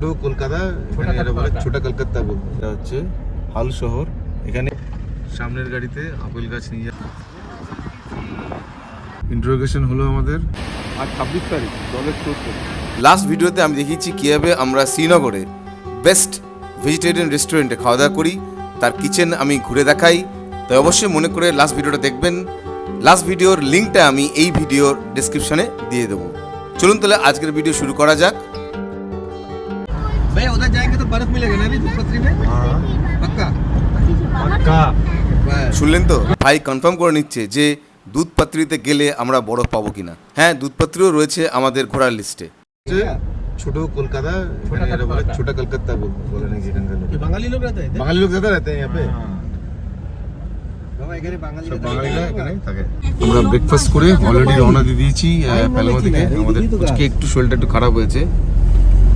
কলকাতা এরা বলে ছোটা কলকাতা বলতে এটা হচ্ছে হাল শহর। এখানে সামনের গাড়িতে আপেল গাছ নিয়ে যা ইন্টারোগেশন হলো আমাদের। আর ছাব্বিশ তারিখ দলের চোদ্দ। লাস্ট ভিডিওতে আমি দেখিয়েছি কীভাবে আমরা শ্রীনগরে বেস্ট ভেজিটেরিয়ান রেস্টুরেন্টে খাওয়া দাওয়া করি। তার কিচেন আমি ঘুরে দেখাই। তাই অবশ্যই মনে করে লাস্ট ভিডিওটা দেখবেন। লাস্ট ভিডিওর লিঙ্কটা আমি এই ভিডিওর ডিসক্রিপশনে দিয়ে দেবো। চলুন তাহলে আজকের ভিডিও শুরু করা যাক। भैया उधर जाएंगे तो बर्फ मिलेगा ना अभी धूपपत्री में पक्का পাক্কা बस শুনলেন তো ভাই কনফার্ম করে নিচ্ছে যে দুধপাত্রিতে গেলে আমরা বরফ পাবো কিনা হ্যাঁ দুধপাত্রিও রয়েছে আমাদের ঘোরার লিস্টে হচ্ছে ছোট কলকাতা এখানে এরা বলে ছোটা কলকাতা বল- বলে নাকি এখানকার লোক ये बंगाली लोग रहते हैं বাঙালি লোক ज्यादा रहते हैं यहाँ पे बाबा इधर बंगाली সব বাঙালিরা এখানে থাকে আমরা ব্রেকফাস্ট করে অলরেডি রওনা দিয়ে দিয়েছি আহ, প্যালমা থেকে আমাদের আজকে একটু শরীরটা একটু খারাপ হয়েছে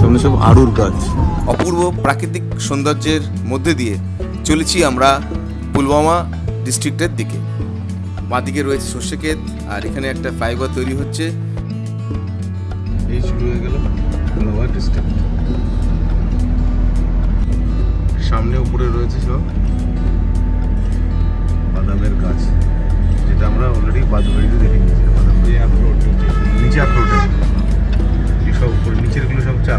সামনে সব আড়ুর গাছ। অপূর্ব প্রাকৃতিক সৌন্দর্যের মধ্যে দিয়ে চলেছি আমরা পুলওয়ামা ডিস্ট্রিক্টের দিকে। বাঁদিকে রয়েছে সর্ষে ক্ষেত আর এখানে একটা ফ্লাইওভার তৈরি হচ্ছে। এই শুরু হয়ে গেল পুলওয়ামা ডিস্ট্রিক্ট। সামনে উপরে রয়েছে সব বাদামের গাছ, যেটা আমরা অলরেডি বাদুবাড়িতে দেখে নিয়েছি। যে আপলোড নিচে আপলোড সব উপরে নিচেরগুলো সব হচ্ছে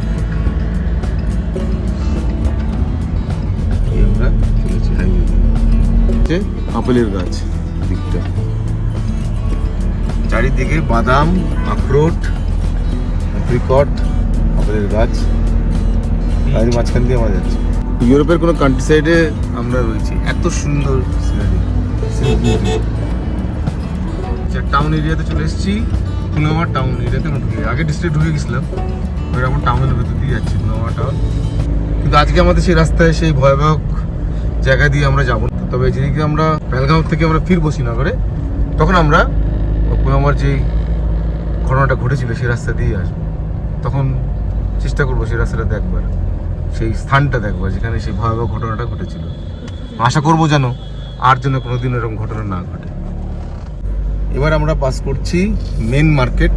আপেলের গাছ দিকটা। চারিদিকে বাদাম আখরোট অ্যাপ্রিকট আপেলের গাছ। তাদের মাঝখান দিয়ে আমরা যাচ্ছি। ইউরোপের কোনো কান্ট্রি সাইডে আমরা রয়েছি। এত সুন্দর সিনারি টাউন এরিয়াতে চলে এসেছি পুলওয়ামা টাউন এরিয়াতে আমরা ঢুকে আগে ডিস্ট্রিক্ট ঢুকে গেছিলাম এবার এখন টাউনের ভেতর দিয়ে যাচ্ছি পুলওয়ামা টাউন কিন্তু আজকে আমাদের সেই রাস্তায় সেই ভয়াবহ জায়গা দিয়ে আমরা যাব। তবে যেদিকে আমরা বেলগাঁও থেকে আমরা ফিরবো শ্রীনগরে, তখন আমরা পুলওয়ামার যেই ঘটনাটা ঘটেছিল সেই রাস্তা দিয়ে আসব। তখন চেষ্টা করব সেই রাস্তাটা দেখবার, সেই স্থানটা দেখবার, যেখানে সেই ভয়াবহ ঘটনাটা ঘটেছিল। আশা করব যেন আর যেন কোনোদিন এরকম ঘটনা না ঘটে। এবার আমরা পাস করছি মেন মার্কেট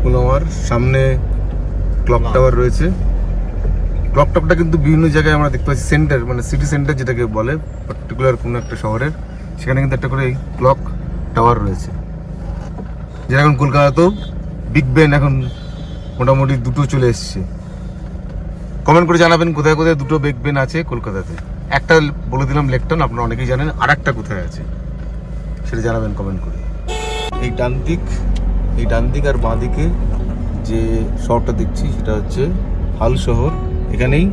পুলওয়ামার সামনে ক্লক টাওয়ার রয়েছে। ক্লক টাওয়ারটা কিন্তু বিভিন্ন জায়গায় আমরা দেখতে পাচ্ছি সেন্টার মানে সিটি সেন্টার যেটাকে বলে পার্টিকুলার কোনো একটা শহরের সেখানে কিন্তু একটা করে ক্লক টাওয়ার রয়েছে। যেটা এখন কলকাতাতেও বিগ বেন এখন মোটামুটি দুটো চলে এসছে। কমেন্ট করে জানাবেন কোথায় কোথায় দুটো বিগ বেন আছে কলকাতাতে। একটা বলে দিলাম লেকটন আপনারা অনেকেই জানেন আর একটা কোথায় আছে? সেটা জানাবেন কমেন্ট করে। এই ডান দিক, এই ডান দিক আর বাঁ দিকে যে শহরটা দেখছি, সেটা হচ্ছে হাল শহর। এখানেই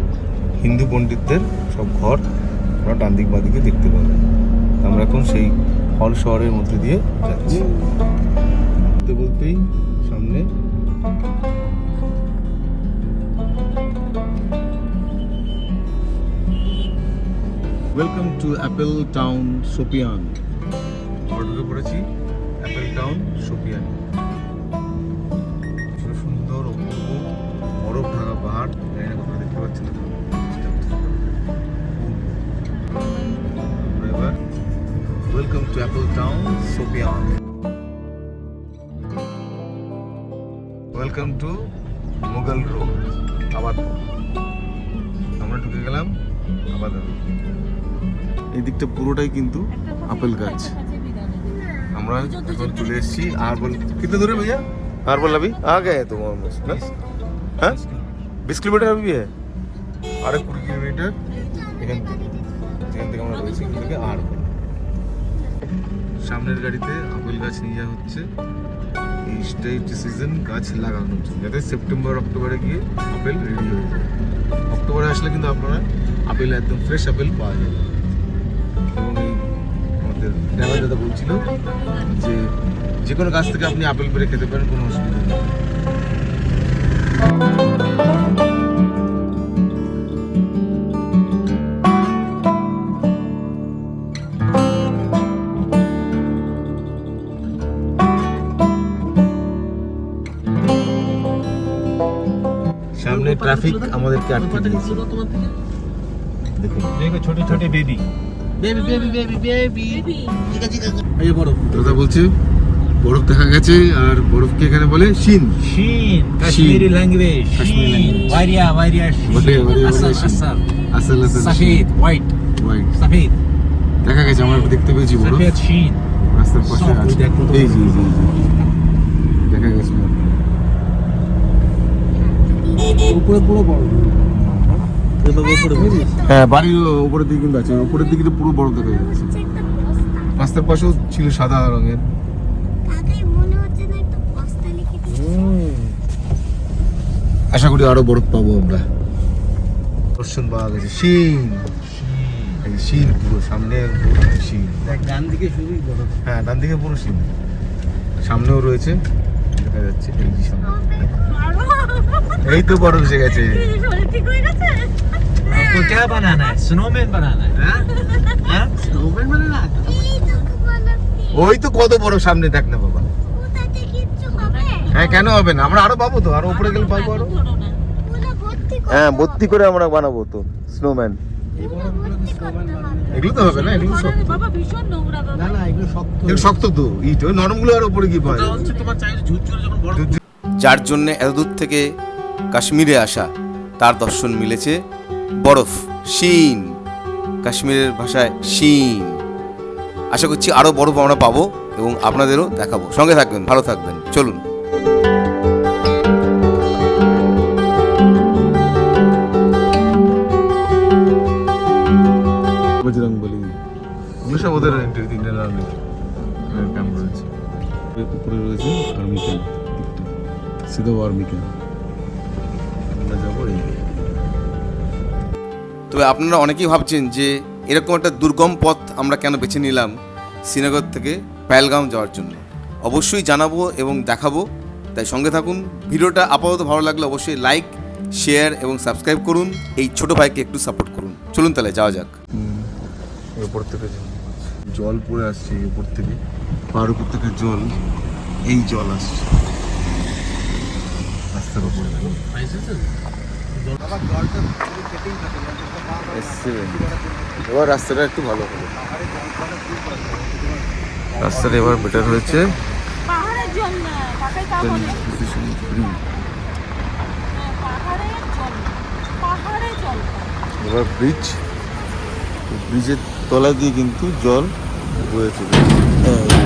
হিন্দু পণ্ডিতদের সব ঘর, আপনারা ডান দিক, বাঁ দিকে দেখতে পাবেন। আমরা এখন সেই হল শহরের মধ্যে দিয়ে যাচ্ছি। বলতে বলতেই সামনে welcome to apple town Shopian আমরা ঢুকে পড়েছি অ্যাপেল টাউন সোপিয়ান। সুন্দর অপূর্ব বরফ ঢাকা পাহাড়। জানি না কোথাও দেখতে পাচ্ছেন না। এবার welcome to apple town Shopian welcome to Mughal road আবাদ আমরা ঢুকে গেলাম আবাদ এই দিকটা পুরোটাই কিন্তু আপেল গাছ। আমরা এখন চলে এসেছি আর বল कितने दूर है भैया আর বল अभी आ गए तुम ऑलमोस्ट ना হ্যাঁ বিশ কিলোমিটার अभी है আরে কুড়ি কিলোমিটার এখান থেকে এখান থেকে আমরা রয়েছি এখান থেকে আর সামনের গাড়িতে আপেল গাছ নিয়ে যাওয়া হচ্ছে এইটা হচ্ছে সিজন গাছ লাগানো হচ্ছে যাতে সেপ্টেম্বর অক্টোবরে গিয়ে আপেল রেডি হয়ে যায় অক্টোবরে আসলে কিন্তু আপনারা আপেল একদম ফ্রেশ আপেল পাওয়া যাবে এবং এই আমাদের ড্রাইভার দাদা বলছিল যে যে কোনো গাছ থেকে আপনি আপেল পেরে খেতে পারেন কোনো অসুবিধা নেই। ট্রাফিক আমাদেরকে আটকে দিয়েছে। দেখুন। ছোট ছোট baby baby baby baby baby বরফ দাদা বলছে বরফ দেখা গেছে আর বরফকে এখানে বলে শিন। শিন কাশ্মীরি ল্যাঙ্গুয়েজ শিন। ভাইরিয়া বলে আসল আসল সফেদ হোয়াইট হোয়াইট সফেদ। দেখা গেছে আমার দেখতে পেয়েছি বরফ। সফেদ শিন। রাস্তার পাশে আছে। এই জি জি দেখা গেছে। উপরে পুরো বরফ। হ্যাঁ বাড়ির উপরের দিকে কিন্তু আছে। উপরের দিকে তো পুরো বরফ দেখা যাচ্ছে। রাস্তার পাশেও ছিল সাদা রঙের। মনে আশা করি আরও বরফ পাবো আমরা। দর্শন পাওয়া গেছে। এই শিন পুরো সামনে দেখ ডান দিকে শুরুই বড় হ্যাঁ ডান দিকে পুরো শিন সামনেও রয়েছে দেখা যাচ্ছে এই তো বরফ এসে গেছে ঠিক হয়ে গেছে? आपको क्या बनाना है स्नोमैन बनाना है हाँ स्नोमैन बनाना है এই তো খুব ভালো ওই তো কত বড় সামনে দেখ না বাবা কোথাতে কিচ্ছু হবে হ্যাঁ কেন হবে না আমরা আরো পাবো তো আরো উপরে গেলে পাবো আরো পুরো ভর্তি করে হ্যাঁ ভর্তি করে আমরা বানাবো তো স্নোম্যান এই বড়গুলো কি স্নোম্যান বানাবে এগুলো তো হবে না এগুলো শক্ত বাবা ভীষণ নোংরা বাবা না না এগুলো শক্ত এগুলো শক্ত তো ইট ওই নরম গুলো আর উপরে কি পায় ওটা হচ্ছে তোমার চাইলে ঝুরঝুরে যখন বড় যার জন্য এত দূর থেকে কাশ্মীরে আসা তার দর্শন মিলেছে বরফ শিন। কাশ্মীরের ভাষায় শিন। আশা করছি আরও বরফ আমরা পাবো এবং আপনাদেরও দেখাবো। সঙ্গে থাকবেন ভালো থাকবেন। চলুন। বজরং বলি। ওগুলো সব ওদের উপরে রয়েছে আর্মি ক্যাম্প সিধা আর্মি ক্যাম্প আমরা যাব এই তবে আপনারা অনেকেই ভাবছেন যে এরকম একটা দুর্গম পথ আমরা কেন বেছে নিলাম শ্রীনগর থেকে পায়েলগাঁও যাওয়ার জন্য। অবশ্যই জানাব এবং দেখাবো। তাই সঙ্গে থাকুন। ভিডিওটা আপাতত ভালো লাগলে অবশ্যই লাইক শেয়ার এবং সাবস্ক্রাইব করুন। এই ছোট ভাইকে একটু সাপোর্ট করুন। চলুন তাহলে যাওয়া যাক। এর উপর থেকে জল- জল পড়ে আসছে উপর থেকে। পাহাড় উপর থেকে জল এই জল আসছে। রাস্তার উপরে। এবার রাস্তাটা একটু ভালো হবে। রাস্তাটা এবার বেটার হয়েছে। হ্যাঁ, এবার ব্রিজ ব্রিজের তলা দিয়ে কিন্তু জল বয়ে চলে এই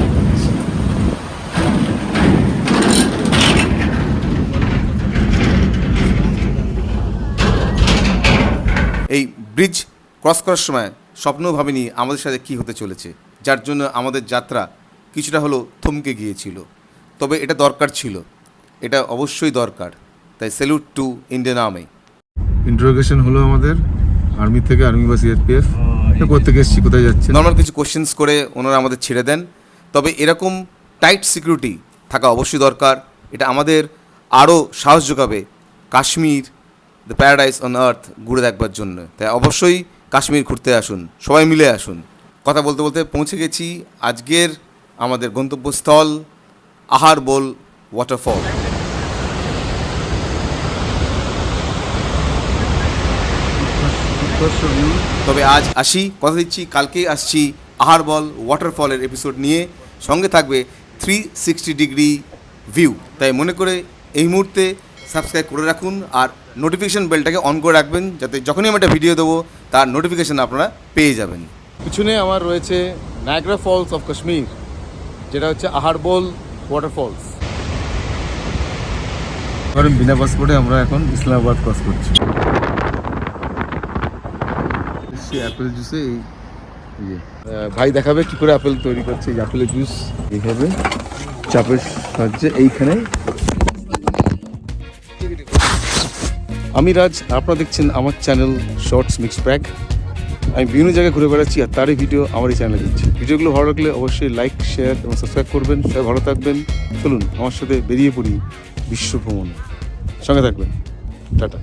ব্রিজ ক্রস করার সময় স্বপ্নও ভাবিনি আমাদের সাথে কি হতে চলেছে যার জন্য আমাদের যাত্রা কিছুটা হলো থমকে গিয়েছিল। তবে এটা দরকার ছিল। এটা অবশ্যই দরকার। তাই salute to Indian army interrogation হলো আমাদের আর্মি থেকে আর্মি বা সিআরপিএফ কোথেকে এসেছি কোথায় যাচ্ছে নর্মাল কিছু কোশ্চেন্স করে ওনারা আমাদের ছেড়ে দেন। তবে এরকম টাইট সিকিউরিটি থাকা অবশ্যই দরকার। এটা আমাদের আরও সাহস যোগাবে Kashmir the paradise on earth ঘুরে দেখবার জন্য। তাই অবশ্যই কাশ্মীর ঘুরতে আসুন, সবাই মিলে আসুন। কথা বলতে বলতে পৌঁছে গেছি আজকের আমাদের গন্তব্যস্থল আহার আহারবোল ওয়াটারফল তবে আজ আসি, কথা দিচ্ছি, কালকেই আসছি আহারবল ওয়াটারফলের এপিসোড নিয়ে। সঙ্গে থাকবে থ্রি সিক্সটি ডিগ্রি ভিউ তাই মনে করে এই মুহূর্তে সাবস্ক্রাইব করে রাখুন আর নোটিফিকেশান বেলটাকে অন করে রাখবেন যাতে যখনই আমি একটা ভিডিও দেবো তার নোটিফিকেশান আপনারা পেয়ে যাবেন। পিছনে আমার রয়েছে নায়গ্রা ফলস অফ কাশ্মীর যেটা হচ্ছে আহারবোল ওয়াটারফলস কারণ বিনা পাসপোর্টে আমরা এখন ইসলামাবাদ ক্রস করছি। অ্যাপেল জুসে এই ভাই দেখাবে কি করে আপেল তৈরি করছে এই আপেলের জুস এইভাবে চাপের সাহায্যে এইখানে আমি রাজ, আপনারা দেখছেন আমার চ্যানেল শর্টস মিক্স প্যাক আমি বিভিন্ন জায়গায় ঘুরে বেড়াচ্ছি আর তারই ভিডিও আমার এই চ্যানেলে দিচ্ছি। ভিডিওগুলো ভালো লাগলে অবশ্যই লাইক শেয়ার এবং সাবস্ক্রাইব করবেন। সবাই ভালো থাকবেন। চলুন, আমার সাথে বেরিয়ে পড়ি বিশ্ব ভ্রমণ। সঙ্গে থাকবেন। টাটা।